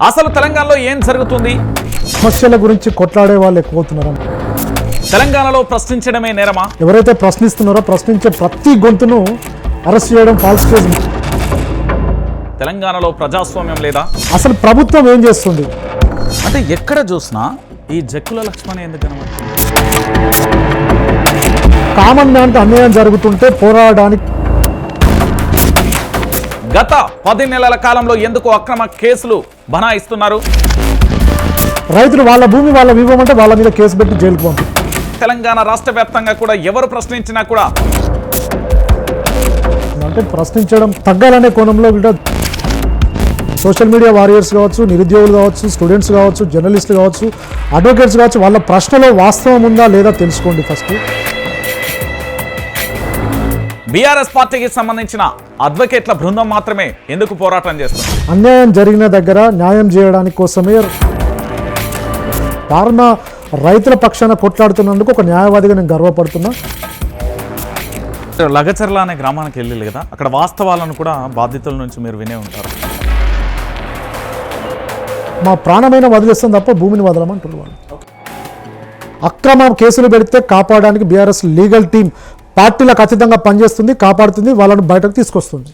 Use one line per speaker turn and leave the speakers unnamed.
అసలు తెలంగాణలో ఏం జరుగుతుంది?
సమస్యల గురించి కొట్లాడే వాళ్ళు ఎక్కువ
తెలంగాణలో ప్రశ్నించడమే నేరమా?
ఎవరైతే ప్రశ్నిస్తున్నారో ప్రశ్నించే ప్రతి గొంతును అరెస్ట్ చేయడం ఫాల్స్ కేసు
తెలంగాణలో ప్రజాస్వామ్యం లేదా?
అసలు ప్రభుత్వం ఏం చేస్తుంది?
అంటే ఎక్కడ చూసినా ఈ జక్కుల లక్ష్మణ్ ఎందుకు
కామన్ మ్యాన్కి అన్యాయం జరుగుతుంటే పోరాడడానికి
గత పది నెలల కాలంలో ఎందుకు అక్రమ కేసులు బనాయిస్తున్నారు?
రైతులు వాళ్ళ భూమి వాళ్ళ ఇవ్వమంటే వాళ్ళ మీద కేసు పెట్టి జైలుకు పంపి.
తెలంగాణ రాష్ట్ర వ్యాప్తంగా కూడా ఎవరు ప్రశ్నించినా కూడా
అంటే ప్రశ్నించడం తగ్గాలనే కోణంలో కూడా సోషల్ మీడియా వారియర్స్ కావచ్చు నిరుద్యోగులు కావచ్చు స్టూడెంట్స్ కావచ్చు జర్నలిస్టులు కావచ్చు అడ్వకేట్స్ కావచ్చు వాళ్ళ ప్రశ్నలో వాస్తవం ఉందా లేదా తెలుసుకోండి ఫస్ట్.
బీఆర్ఎస్ పార్టీకి సంబంధించిన అడ్వకేట్ల బృందం మాత్రమే ఎందుకు పోరాటం చేస్తుంది?
అన్యాయం జరిగిన దగ్గర న్యాయం చేయడానికి కోసమే ఫార్మా రైతుల పక్షాన కొట్లాడుతున్నందుకు ఒక న్యాయవాదిగా నేను గర్వపడుతున్నా.
లగచర్ల అనే గ్రామానికి వెళ్ళి కదా. అక్కడ వాస్తవాలను కూడా బాధితుల నుంచి మీరు వినే ఉంటారు.
మా ప్రాణమైన వదిలేస్తాం తప్ప భూమిని వదలమంటున్నారు వాళ్ళు. అక్రమ కేసులు పెడితే కాపాడడానికి బీఆర్ఎస్ లీగల్ టీం పార్టీలకు ఖచ్చితంగా పనిచేస్తుంది కాపాడుతుంది వాళ్ళను బయటకు తీసుకొస్తుంది.